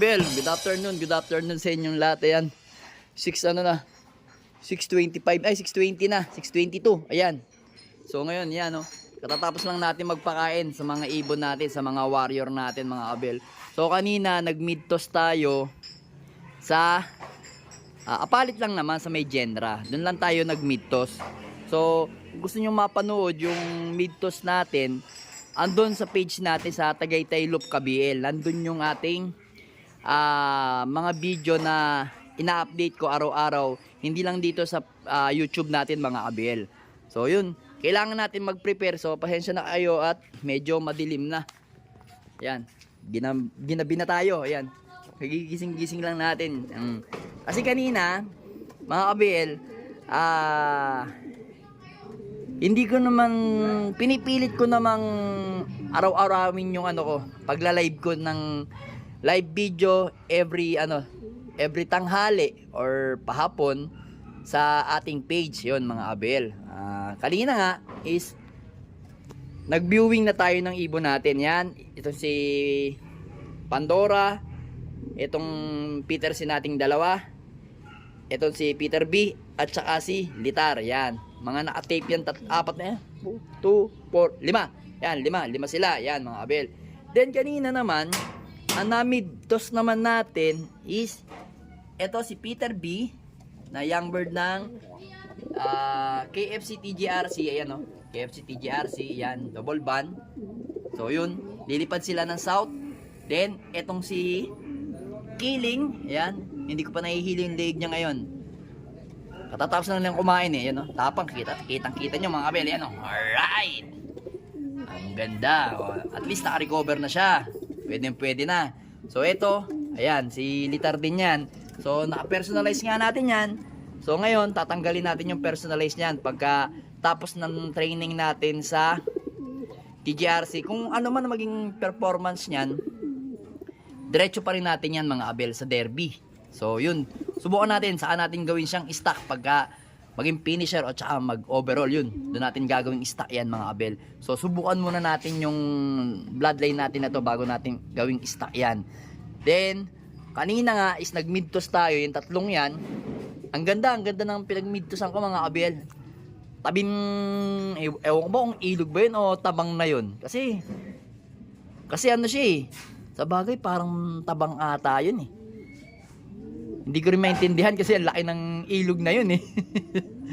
Abel, good afternoon, good afternoon sa inyong lahat. Ayan, 6 ano na, 6.25, ay 6.20 na, 6.22, ayan. So ngayon, yan oh, katatapos lang natin magpakain sa mga ibon natin, sa mga warrior natin, mga Abel. So kanina, nag-mid toss tayo sa, ah, apalit lang naman sa may Gendra. Doon lang tayo nag-mid toss. So, gusto nyo mapanood yung mid toss natin, andun sa page natin sa Tagaytay Loop KBL. Nandun yung ating ah, mga video na ina-update ko araw-araw. Hindi lang dito sa ah, YouTube natin mga KBL. So yun, kailangan natin mag-prepare. So pasensya na kayo at medyo madilim na. Yan, ginab ginabi na tayo. Yan, gigising-gising lang natin. Mm. Kasi kanina, mga KBL, ah... Hindi ko naman pinipilit ko namang araw-arawin yung ano ko, pagla-live ko ng live video every ano, every tanghali or pahapon sa ating page, 'yon mga abel. Ah, kanina nga is nag-viewing na tayo ng ibon natin. Yan, ito si Pandora, itong Peter si nating dalawa, ito si Peter B at saka si Litar. Yan. Mga naka-tape yan. Tat apat na yan. 2, 4, 5. Yan, lima. Lima sila. Yan, mga abel. Then, kanina naman, ang namid-dos naman natin is ito si Peter B na young bird ng ah, KFC TGRC. Ayan, no? KFC TGRC. Yan, double ban. So, yun. Lilipad sila ng south. Then, etong si Killing. Ayan. Hindi ko pa nahihili yung leg niya ngayon. Katatapos na lang kumain eh. Yan o. Tapang kita. Kitang kita nyo mga kabel. Yan o. Alright. Ang ganda. O, at least naka-recover na siya. Pwede pwede na. So ito. Ayan. Si Litar din yan. So naka-personalize nga natin yan. So ngayon tatanggalin natin yung personalize niyan pagka tapos ng training natin sa TGRC. Kung ano man maging performance niyan, diretso pa rin natin yan mga abel sa derby. So yun, subukan natin saan natin gawin siyang stock pagka maging finisher o tsaka mag overall yun. Doon natin gagawin stock yan mga abel. So subukan muna natin yung bloodline natin na to bago natin gawing stock yan. Then, kanina nga is nag mid toss tayo, yung tatlong yan. Ang ganda, ang ganda ng pinag mid tossan ko mga abel. Tabing, ew- ewan ko ba kung ilog ba yun o tabang na yun. Kasi, kasi ano siya eh. Sa bagay, parang tabang ata yun eh. Hindi ko rin maintindihan kasi ang laki ng ilog na yun eh.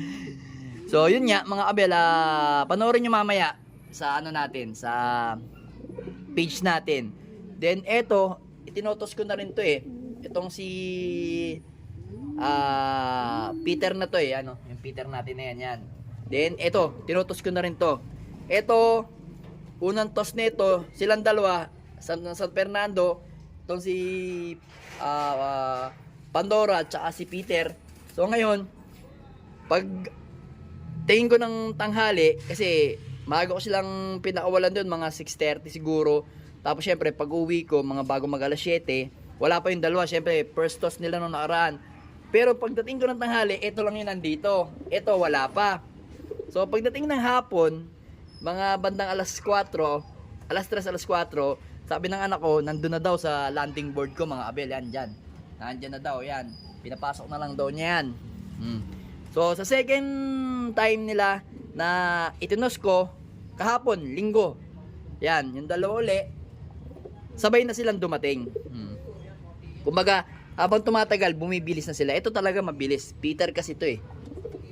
so, yun nga, mga abela, panoorin nyo mamaya sa ano natin, sa page natin. Then, eto, itinotos ko na rin to eh. Itong si ah Peter na to eh, ano, yung Peter natin na yan, yan. Then, eto, tinotos ko na rin to. Eto, unang toss nito, silang dalawa, San, San Fernando, itong si ah, ah, Pandora at saka si Peter. So ngayon, pag tingin ko ng tanghali, kasi maaga ko silang pinakawalan doon, mga 6.30 siguro. Tapos syempre, pag uwi ko, mga bago mag alas 7, wala pa yung dalawa. Syempre, first toss nila nung nakaraan. Pero pagdating ko ng tanghali, ito lang yung nandito. Ito, wala pa. So, pagdating ng hapon, mga bandang alas 4, alas 3, alas 4, sabi ng anak ko, nandun na daw sa landing board ko, mga abel, yan, dyan. Nandyan na daw, yan. Pinapasok na lang daw niya yan. Hmm. So, sa second time nila na itinos ko, kahapon, linggo, yan, yung dalawa uli, sabay na silang dumating. Hmm. Kumbaga, habang tumatagal, bumibilis na sila. Ito talaga mabilis. Peter kasi to eh.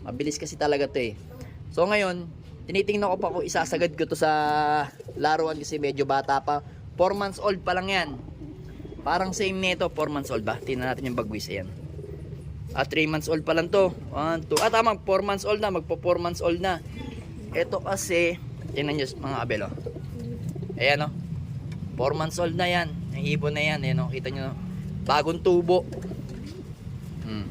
Mabilis kasi talaga to eh. So ngayon, tinitingnan ko pa kung isasagad ko to sa laruan kasi medyo bata pa. 4 months old pa lang yan. Parang same nito, 4 months old ba? Tingnan natin yung bagwis, ayan. Ah, 3 months old pa lang to. 1, 2, ah tama, 4 months old na, magpo 4 months old na. Ito kasi, tingnan nyo mga abelo. Ayan o. 4 months old na yan. Ang ibon na yan, ayan o, kita nyo. Bagong tubo. Hmm.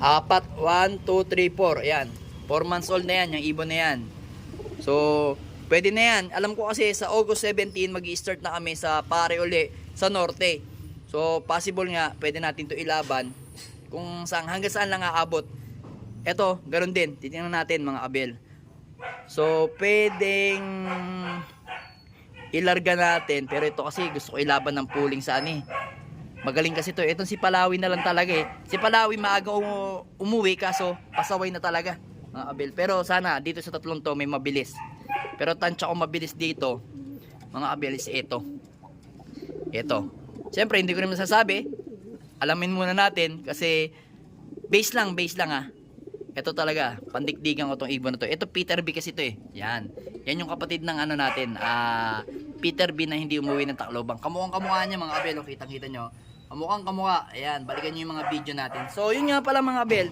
Apat, 1, 2, 3, 4. Ayan. 4 months old na yan, yung ibon na yan. So, pwede na yan. Alam ko kasi sa August 17, mag start na kami sa pare uli sa norte. So, possible nga, pwede natin to ilaban. Kung saan, hanggang saan lang aabot. Eto, ganun din. Titingnan natin mga abel. So, pwedeng ilarga natin. Pero ito kasi gusto ko ilaban ng pooling sa ani. Magaling kasi to. Itong si Palawi na lang talaga eh. Si Palawi maaga umu- umuwi kaso pasaway na talaga. Mga Abel. Pero sana dito sa tatlong to may mabilis. Pero tansya ko mabilis dito. Mga Abel is ito. Ito. Siyempre hindi ko rin masasabi. Alamin muna natin kasi base lang, base lang ah. Ito talaga, pandikdigan ko tong ibon na to. Ito Peter B kasi to eh. Yan. Yan yung kapatid ng ano natin, ah Peter B na hindi umuwi ng Tacloban. Kamukhang kamukha niya mga Abel, oh, kitang-kita nyo. Kamukhang kamukha. Ayan, balikan nyo yung mga video natin. So, yun nga pala mga Abel.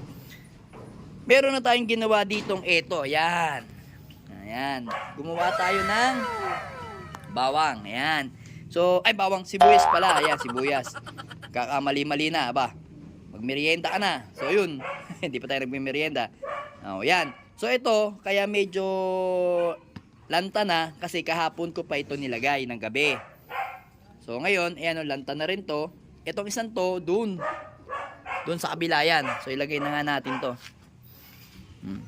Meron na tayong ginawa ditong ito. Ayan. Ayan. Gumawa tayo ng bawang. Ayan. So, ay bawang sibuyas pala. Ayan, sibuyas. Kakamali-mali na, ba? Magmerienda ka na. So, yun. Hindi pa tayo nagmimerienda. Oh, yan. So, ito, kaya medyo lanta na kasi kahapon ko pa ito nilagay ng gabi. So, ngayon, ayan, oh, lanta na rin to. Itong isang to, dun. Dun sa kabila yan. So, ilagay na nga natin to. Hmm.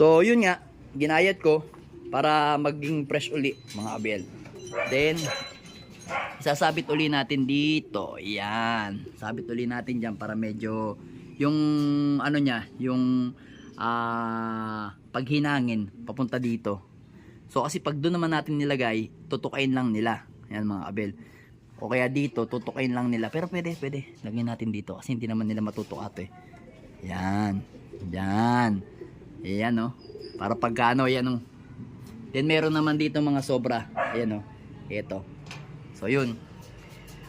So, yun nga, ginayat ko para maging fresh uli, mga abel. Then, sasabit uli natin dito. Yan. Sabit uli natin dyan para medyo yung ano niya, yung ah paghinangin papunta dito. So kasi pag doon naman natin nilagay, tutukain lang nila. Yan mga abel. O kaya dito, tutukain lang nila. Pero pwede, pwede. Lagyan natin dito kasi hindi naman nila matutukat eh. Yan. Yan. Ayan oh. Para pagkano, yan oh. Then meron naman dito mga sobra. Ayan oh. Ito. So yun.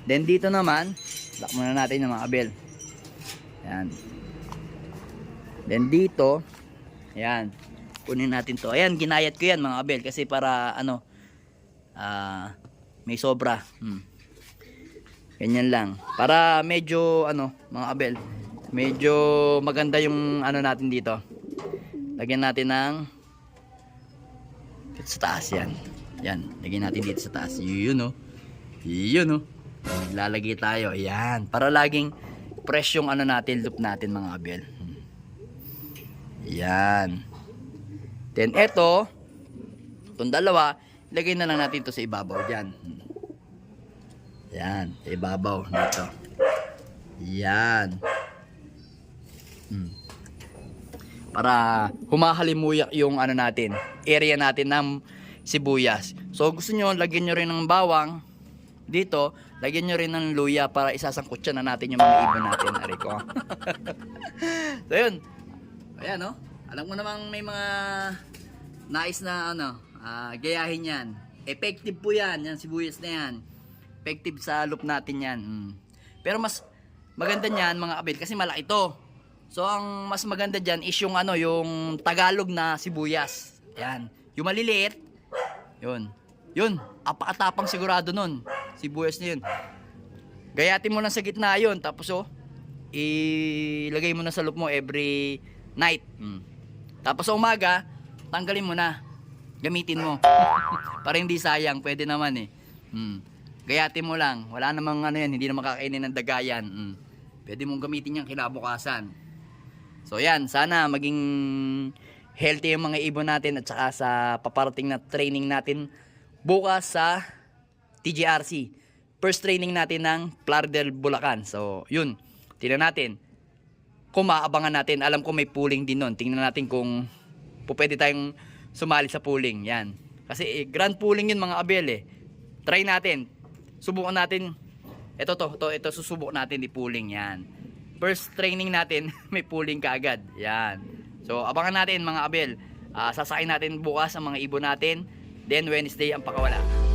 Then dito naman, lock muna natin yung mga abel. Ayan. Then dito, ayan. Kunin natin to. Ayan, ginayat ko yan mga abel kasi para ano, ah, may sobra. Hmm. Ganyan lang. Para medyo ano, mga abel, medyo maganda yung ano natin dito. Lagyan natin ng sa taas yan. Yan, lagyan natin dito sa taas. Yun oh. Yun oh. Lalagay tayo. Yan, para laging fresh yung ano natin, loop natin mga abel. Yan. Then eto, itong dalawa, lagay na lang natin to sa ibabaw. Hmm. Yan, sa ibabaw dito. Yan. Hmm. Para humahalimuyak yung ano natin, area natin ng sibuyas. So gusto nyo, lagyan nyo rin ng bawang dito, lagyan nyo rin ng luya para isasangkot siya na natin yung mga ibon natin. Ari ko. so yun. Ayan no. Alam mo namang may mga nais na ano, ah, gayahin yan. Effective po yan, yan sibuyas na yan. Effective sa loop natin yan. Mm. Pero mas maganda niyan mga abel kasi malaki to. So ang mas maganda diyan is yung ano, yung Tagalog na sibuyas. Yan. Yung maliliit. Yun. Yun, apakatapang sigurado nun. Sibuyas na yun. Gayatin mo lang sa gitna yun. Tapos oh, ilagay mo na sa loop mo every night. Mm. Tapos sa umaga, tanggalin mo na. Gamitin mo. Para hindi sayang, pwede naman eh. Mm. Gayatin mo lang. Wala namang ano yan, hindi na makakainin ng dagayan. Mm. Pwede mong gamitin yan kinabukasan. So yan, sana maging healthy yung mga ibon natin at saka sa paparating na training natin bukas sa TGRC. First training natin ng Plardel Bulacan. So, yun. Tingnan natin. Kung maabangan natin, alam ko may pooling din nun. Tingnan natin kung pwede tayong sumali sa pooling. Yan. Kasi eh, grand pooling yun mga abel eh. Try natin. Subukan natin. Ito to, to ito susubok natin di pooling yan. First training natin, may pooling kaagad. Yan. So, abangan natin mga abel. Ah, sasakay natin bukas ang mga ibon natin. Then Wednesday ang pakawala.